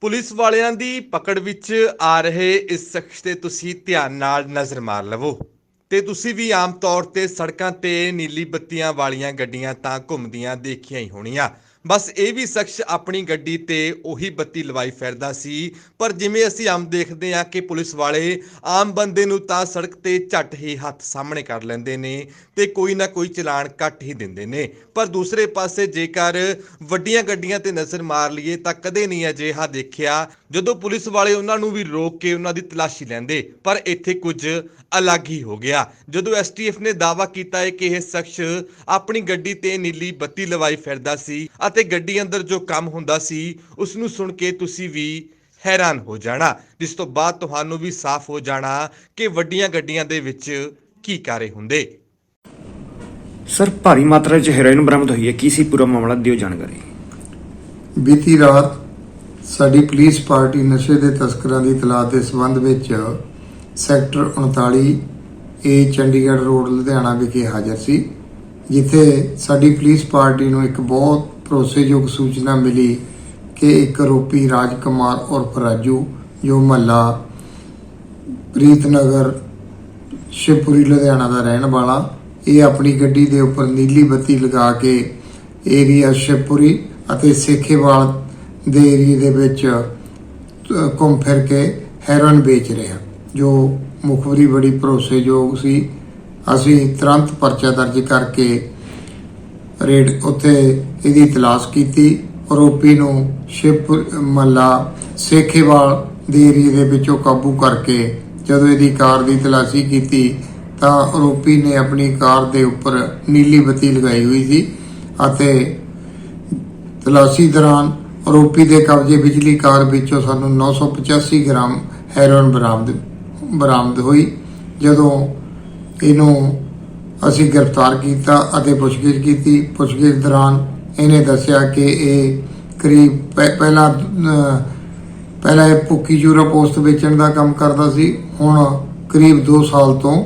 Police ਵਾਲਿਆਂ ਦੀ ਪਕੜ ਵਿੱਚ ਆ ਰਹੇ ਇਸ ਸ਼ਖਸ ਤੇ ਤੁਸੀਂ ਧਿਆਨ ਨਾਲ ਨਜ਼ਰ ਮਾਰ ਲਵੋ। ਤੇ ਤੁਸੀਂ ਵੀ ਆਮ ਤੌਰ ਤੇ ਸੜਕਾਂ ਤੇ ਨੀਲੀ ਬੱਤੀਆਂ ਵਾਲੀਆਂ ਗੱਡੀਆਂ ਤਾਂ ਘੁੰਮਦੀਆਂ ਦੇਖੀਆਂ ਹੀ ਹੋਣੀਆਂ। ਬਸ ਇਹ ਵੀ ਸ਼ਖਸ ਆਪਣੀ ਗੱਡੀ ਤੇ ਉਹੀ ਬੱਤੀ ਲਵਾਈ ਫਿਰਦਾ ਸੀ। ਪਰ ਜਿਵੇਂ ਅਸੀਂ ਆਮ ਦੇਖਦੇ ਹਾਂ ਕਿ ਪੁਲਿਸ ਵਾਲੇ ਆਮ ਬੰਦੇ ਨੂੰ ਤਾਂ ਸੜਕ ਤੇ ਝੱਟ ਹੀ ਹੱਥ ਸਾਹਮਣੇ ਕਰ ਲੈਂਦੇ ਨੇ ਤੇ ਕੋਈ ਨਾ ਕੋਈ ਚਲਾਨ ਕੱਟ ਹੀ ਦਿੰਦੇ ਨੇ। ਪਰ ਦੂਸਰੇ ਪਾਸੇ ਜੇਕਰ ਵੱਡੀਆਂ ਗੱਡੀਆਂ ਤੇ ਨਜ਼ਰ ਮਾਰ ਲਈਏ ਤਾਂ ਕਦੇ ਨਹੀਂ ਅਜਿਹਾ ਦੇਖਿਆ ਜਦੋਂ ਪੁਲਿਸ ਵਾਲੇ ਉਹਨਾਂ ਨੂੰ ਵੀ ਰੋਕ ਕੇ ਉਹਨਾਂ ਦੀ ਤਲਾਸ਼ੀ ਲੈਂਦੇ। ਪਰ ਇੱਥੇ ਕੁਝ ਅਲੱਗ ਹੀ ਹੋ ਗਿਆ। ਜਦੋਂ ਐਸਟੀਐਫ ਨੇ ਦਾਅਵਾ ਕੀਤਾ ਹੈ ਕਿ ਇਹ ਸ਼ਖਸ ਆਪਣੀ ਗੱਡੀ ਤੇ ਨੀਲੀ ਬੱਤੀ ਲਵਾਈ ਫਿਰਦਾ ਸੀ ਅਤੇ ਗੱਡੀ ਅੰਦਰ ਜੋ ਕੰਮ ਹੁੰਦਾ ਸੀ ਉਸ ਨੂੰ ਸੁਣ ਕੇ ਤੁਸੀਂ ਵੀ ਹੈਰਾਨ ਹੋ ਜਾਣਾ। ਜਿਸ ਤੋਂ ਬਾਅਦ ਤੁਹਾਨੂੰ ਵੀ ਸਾਫ਼ ਹੋ ਜਾਣਾ ਕਿ ਵੱਡੀਆਂ ਗੱਡੀਆਂ ਦੇ ਵਿੱਚ ਕੀ ਕਾਰੇ ਹੁੰਦੇ। ਸਰ ਭਾਰੀ ਮਾਤਰਾ 'ਚ ਹੈਰੋਇਨ ਬਰਾਮਦ ਹੋਈ ਹੈ। ਕੀ ਸੀ? ਪੂਰਾ ਮਾਮਲਾ ਦਿਓ ਜਾਣਕਾਰੀ। ਬੀਤੀ ਰਾਤ ਸਾਡੀ ਪੁਲਿਸ ਪਾਰਟੀ ਨਸ਼ੇ ਦੇ ਤਸਕਰਾਂ ਦੀ ਤਲਾਸ਼ ਦੇ ਸੰਬੰਧ ਵਿੱਚ sector 39 A Chandigarh road Ludhiana ਵਿਖੇ ਹਾਜ਼ਰ ਸੀ ਜਿੱਥੇ ਸਾਡੀ ਪੁਲਿਸ ਪਾਰਟੀ ਨੂੰ ਇੱਕ ਬਹੁਤ ਭਰੋਸੇਯੋਗ ਸੂਚਨਾ ਮਿਲੀ ਕਿ ਇੱਕ ਆਰੋਪੀ ਰਾਜ ਕੁਮਾਰ ਉਰਫ ਰਾਜੂ, ਜੋ ਮਹੱਲਾ ਪ੍ਰੀਤਨਗਰ, ਸ਼ਿਵਪੁਰੀ, ਲੁਧਿਆਣਾ ਦਾ ਰਹਿਣ ਵਾਲਾ, ਇਹ ਆਪਣੀ ਗੱਡੀ ਦੇ ਉੱਪਰ ਨੀਲੀ ਬੱਤੀ ਲਗਾ ਕੇ ਏਰੀਆ ਸ਼ਿਵਪੁਰੀ ਅਤੇ ਸੇਖੇਵਾਲ ਦੇ ਏਰੀਏ ਦੇ ਵਿੱਚ ਘੁੰਮ ਫਿਰ ਕੇ ਹੈਰੋਇਨ ਵੇਚ ਰਿਹਾ ਜੋ ਮੁਖਬਰੀ ਬੜੀ ਭਰੋਸੇਯੋਗ ਸੀ। ਅਸੀਂ ਤੁਰੰਤ ਪਰਚਾ ਦਰਜ ਕਰਕੇ ਰੇਡ ਉੱਥੇ ਇਹਦੀ ਤਲਾਸ਼ ਕੀਤੀ ਆਰੋਪੀ ਨੂੰ ਸ਼ਿਪ ਮੱਲਾ ਸੇਖੇਵਾਲ ਦੇ ਏਰੀਏ ਦੇ ਵਿੱਚੋਂ ਕਾਬੂ ਕਰਕੇ ਜਦੋਂ ਇਹਦੀ ਕਾਰ ਦੀ ਤਲਾਸ਼ੀ ਕੀਤੀ ਤਾਂ ਆਰੋਪੀ ਨੇ ਆਪਣੀ ਕਾਰ ਦੇ ਉੱਪਰ ਨੀਲੀ ਬੱਤੀ ਲਗਾਈ ਹੋਈ ਸੀ ਅਤੇ ਤਲਾਸ਼ੀ ਦੌਰਾਨ ਆਰੋਪੀ ਦੇ ਕਬਜ਼ੇ ਬਿਜਲੀ ਕਾਰ ਵਿੱਚੋਂ ਸਾਨੂੰ 985 ਗ੍ਰਾਮ ਹੈਰੋਇਨ ਬਰਾਮਦ ਬਰਾਮਦ ਹੋਈ। ਜਦੋਂ ਇਹਨੂੰ ਅਸੀਂ ਗ੍ਰਿਫਤਾਰ ਕੀਤਾ ਅਤੇ ਪੁੱਛਗਿੱਛ ਕੀਤੀ। ਪੁੱਛਗਿੱਛ ਦੌਰਾਨ ਇਹਨੇ ਦੱਸਿਆ ਕਿ ਇਹ ਕਰੀਬ ਪਹਿ- ਪਹਿਲਾਂ ਪਹਿਲਾਂ ਇਹ ਭੁੱਕੀ ਯੂਰੋ ਪੋਸਟ ਵੇਚਣ ਦਾ ਕੰਮ ਕਰਦਾ ਸੀ। ਹੁਣ ਕਰੀਬ 2 ਸਾਲ ਤੋਂ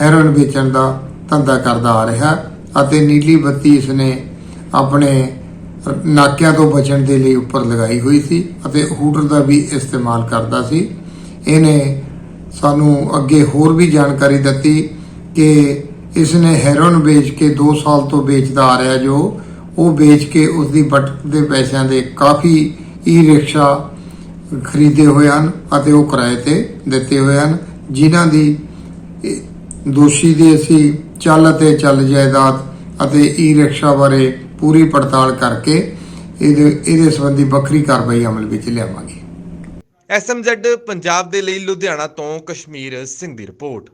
ਹੈਰੋਇਨ ਵੇਚਣ ਦਾ ਧੰਦਾ ਕਰਦਾ ਆ ਰਿਹਾ ਅਤੇ ਨੀਲੀ ਬੱਤੀ ਇਸਨੇ ਆਪਣੇ ਨਾਕਿਆਂ ਤੋਂ ਬਚਣ ਦੇ ਲਈ ਉੱਪਰ ਲਗਾਈ ਹੋਈ ਸੀ ਅਤੇ ਹੂਟਰ ਦਾ ਵੀ ਇਸਤੇਮਾਲ ਕਰਦਾ ਸੀ। ਇਹਨੇ ਸਾਨੂੰ ਅੱਗੇ ਹੋਰ ਵੀ ਜਾਣਕਾਰੀ ਦਿੱਤੀ ਕਿ ਇਸ ਨੇ ਹੈਰੋਇਨ ਵੇਚ ਕੇ 2 ਸਾਲ ਤੋਂ ਵੇਚਦਾ ਆ ਰਿਹਾ ਜੋ ਉਹ ਵੇਚ ਕੇ ਉਸ ਦੀ ਬਟਕ ਦੇ ਪੈਸਿਆਂ ਦੇ ਕਾਫੀ ਈ ਰਿਕਸ਼ਾ ਖਰੀਦੇ ਹੋਏ ਹਨ ਅਤੇ ਉਹ ਕਿਰਾਏ ਤੇ ਦਿੱਤੇ ਹੋਏ ਹਨ, ਜਿਨ੍ਹਾਂ ਦੀ ਦੋਸ਼ੀ ਦੀ ਅਸੀਂ ਚੱਲ ਅਤੇ ਚੱਲ ਜਾਇਦਾਦ ਅਤੇ ਈ ਰਿਕਸ਼ਾ ਬਾਰੇ ਪੂਰੀ ਪੜਤਾਲ ਕਰਕੇ ਇਹਦੇ ਇਹਦੇ ਸੰਬੰਧੀ ਵੱਖਰੀ ਕਾਰਵਾਈ ਅਮਲ ਵਿੱਚ ਲਿਆਵਾਂਗੇ। ਐਸਐਮਜ਼ੈਡ ਪੰਜਾਬ ਦੇ ਲਈ ਲੁਧਿਆਣਾ ਤੋਂ ਕਸ਼ਮੀਰ ਸਿੰਘ ਦੀ ਰਿਪੋਰਟ।